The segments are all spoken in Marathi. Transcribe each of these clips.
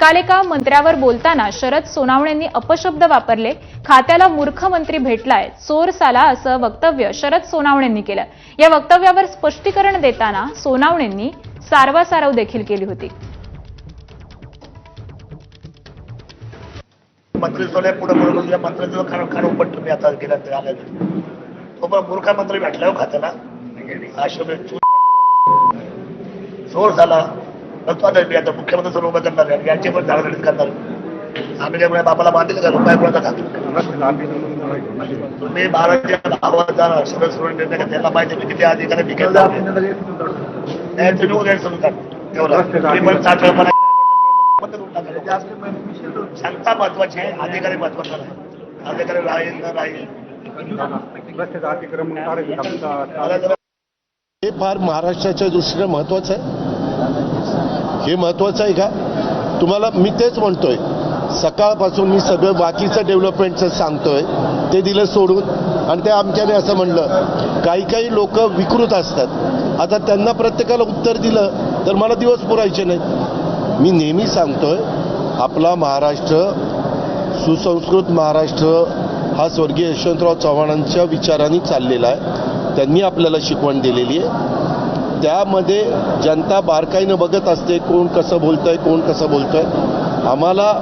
काल एका मंत्र्यावर बोलताना शरद सोनावणेंनी अपशब्द वापरले. खात्याला मूर्ख मंत्री भेटलाय. चोर साला असं वक्तव्य शरद सोनावणेंनी केलं. या वक्तव्यावर स्पष्टीकरण देताना सोनावणेंनी सारवासारव देखील केली होती. मंत्री सोडले पुढे म्हणून म्हणजे मंत्र्याचं खाणं खाणं उपट मी आता गेला ते आल्या तो पण मूर्खा मंत्री भेटला हो खात्याला. आश्रम चोर झाला. मी आता मुख्यमंत्री सोडून उभं करणार आहे. यांची पण झाडझडीत करणार आम्ही काय बांधील का? रुपया तुम्ही महाराष्ट्राच्या भावात जाणार सगळं सोडून त्याला माहिती मी किती अधिकारी झाले तुम्ही उद्या सोडून टाका तेवढं तुम्ही पण सात वेळा मला बंद करून टाका क्षमता महत्वाची आहे. अधिकारी महत्त्वाचा नाही. अधिकारी राहील न राहील. हे फार महाराष्ट्राच्या दृष्टीने महत्वाचं आहे. हे महत्वाचं आहे का? तुम्हाला मी तेच म्हणतोय. सकाळपासून मी सगळं बाकीचं डेव्हलपमेंटचं सांगतोय ते दिलं सोडून. आणि ते आमच्याने असं म्हणलं काही काही लोक विकृत असतात. आता त्यांना प्रत्येकाला उत्तर दिलं तर मला दिवस पुरायचे नाहीत. मी नेहमी सांगतोय आपला महाराष्ट्र सुसंस्कृत महाराष्ट्र हा स्वर्गीय यशवंतराव चव्हाणांच्या विचारांनी चाललेला आहे. त्यांनी आपल्याला शिकवण दिलेली आहे. त्यामध्ये जनता बारकाईनं बघत असते कोण कसं बोलतंय कोण कसं बोलतंय. आम्हाला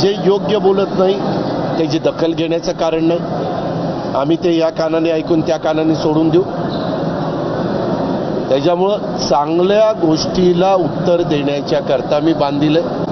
जे योग्य बोलत नाही त्याची दखल घेण्याचं कारण नाही. आम्ही ते या कानाने ऐकून त्या कानाने सोडून देऊ. त्याच्यामुळं चांगल्या गोष्टीला उत्तर देण्याच्या करता मी बांधील आहे